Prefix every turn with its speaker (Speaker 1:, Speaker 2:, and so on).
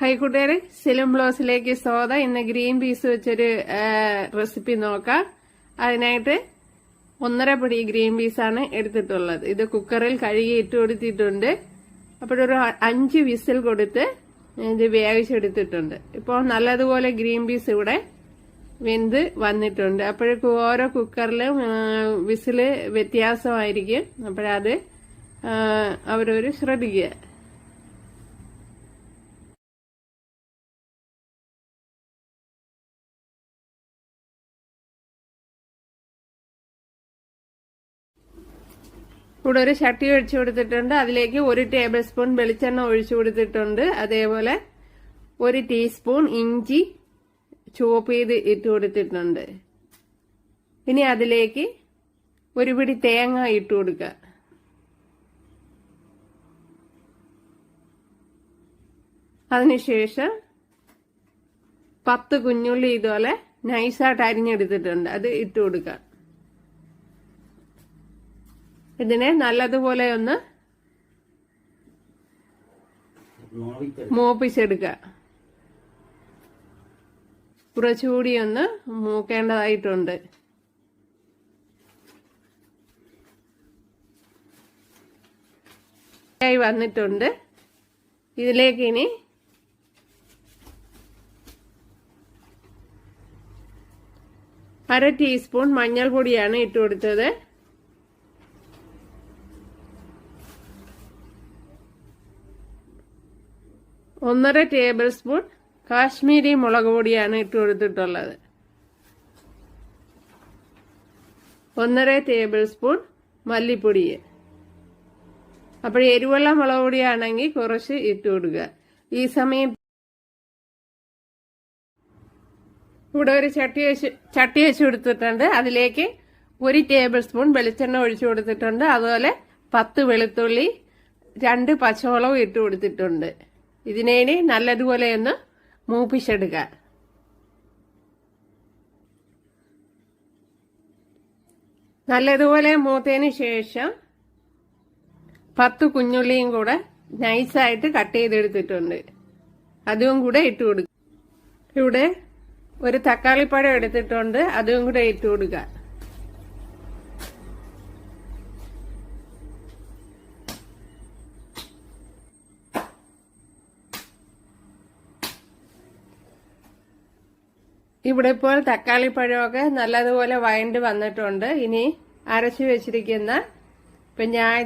Speaker 1: High കൂട്ടുകാരെ സിലും ബ്ലൗസിലേക്ക് സോദ ഇന്ന് green peas വെച്ചൊരു റെസിപ്പി നോക്കാം. അതിനായിട്ട് ഒന്നര പൊടി ഗ്രീൻ പീസാണ് എടുത്തിട്ടുള്ളത്. ഇത് കുക്കറിൽ കഴുകി ഇട്ട് കൊടുത്തിട്ടുണ്ട്. അപ്പോഴൊരു അഞ്ച് വിസിൽ കൊടുത്ത് ഇത് വേവിച്ചെടുത്തിട്ടുണ്ട്. ഇപ്പോൾ നല്ലതുപോലെ ഗ്രീൻ പീസ് ഇവിടെ വെന്ത് വന്നിട്ടുണ്ട്. അപ്പോഴേക്കും ഓരോ കുക്കറിലും വിസിൽ വ്യത്യാസമായിരിക്കും. അപ്പോഴത് അവരൊരു ശ്രദ്ധിക്കുക. ഇവിടെ ഒരു ചട്ടി ഒഴിച്ചു കൊടുത്തിട്ടുണ്ട്. അതിലേക്ക് ഒരു ടേബിൾ സ്പൂൺ വെളിച്ചെണ്ണ ഒഴിച്ചു കൊടുത്തിട്ടുണ്ട്. അതേപോലെ ഒരു ടീസ്പൂൺ ഇഞ്ചി ചുവപ്പ് ചെയ്ത് ഇട്ട് കൊടുത്തിട്ടുണ്ട്. ഇനി അതിലേക്ക് ഒരു പിടി തേങ്ങ ഇട്ട് കൊടുക്കുക. അതിനുശേഷം പത്ത് കുഞ്ഞുള്ളി ഇതുപോലെ നൈസായിട്ട് അരിഞ്ഞെടുത്തിട്ടുണ്ട്. അത് ഇട്ട് കൊടുക്കുക. ഇതിനെ നല്ലതുപോലെ ഒന്ന് മോപ്പിച്ചെടുക്കുക. കുറച്ചുകൂടി ഒന്ന് മൂക്കേണ്ടതായിട്ടുണ്ട്. ആയി വന്നിട്ടുണ്ട്. ഇതിലേക്ക് ഇനി അര ടീസ്പൂൺ മഞ്ഞൾപ്പൊടിയാണ് ഇട്ട് കൊടുത്തത് ഒന്നര ടേബിൾ സ്പൂൺ കാശ്മീരി മുളക് പൊടിയാണ് ഇട്ട് കൊടുത്തിട്ടുള്ളത്. ഒന്നര ടേബിൾ സ്പൂൺ മല്ലിപ്പൊടി. അപ്പോൾ എരിവുള്ള മുളക് പൊടിയാണെങ്കിൽ കുറച്ച് ഇട്ട് കൊടുക്കുക. ഈ സമയം ഇവിടെ ഒരു ചട്ടി വെച്ച് ചട്ടി വെച്ച് കൊടുത്തിട്ടുണ്ട്. അതിലേക്ക് ഒരു ടേബിൾ സ്പൂൺ വെളിച്ചെണ്ണ ഒഴിച്ചു കൊടുത്തിട്ടുണ്ട്. അതുപോലെ പത്ത് വെളുത്തുള്ളി രണ്ട് പച്ചമുളകും ഇട്ട് കൊടുത്തിട്ടുണ്ട്. ഇതിനെ നല്ലതുപോലെ ഒന്ന് മൂപ്പിച്ചെടുക്കുക നല്ലതുപോലെ മൂത്തതിന് ശേഷം പത്ത് കുഞ്ഞുള്ളിയും കൂടെ നൈസായിട്ട് കട്ട് ചെയ്തെടുത്തിട്ടുണ്ട്. അതും കൂടെ ഇട്ട് കൊടുക്കുക ഇവിടെ ഒരു തക്കാളിപ്പഴം എടുത്തിട്ടുണ്ട് അതും കൂടെ ഇട്ട് കൊടുക്കുക ഇവിടെ ഇപ്പോൾ തക്കാളി പഴമൊക്കെ നല്ലതുപോലെ വഴണ്ട് വന്നിട്ടുണ്ട്. ഇനി അരച്ചു വെച്ചിരിക്കുന്ന ഇപ്പൊ ഞാൻ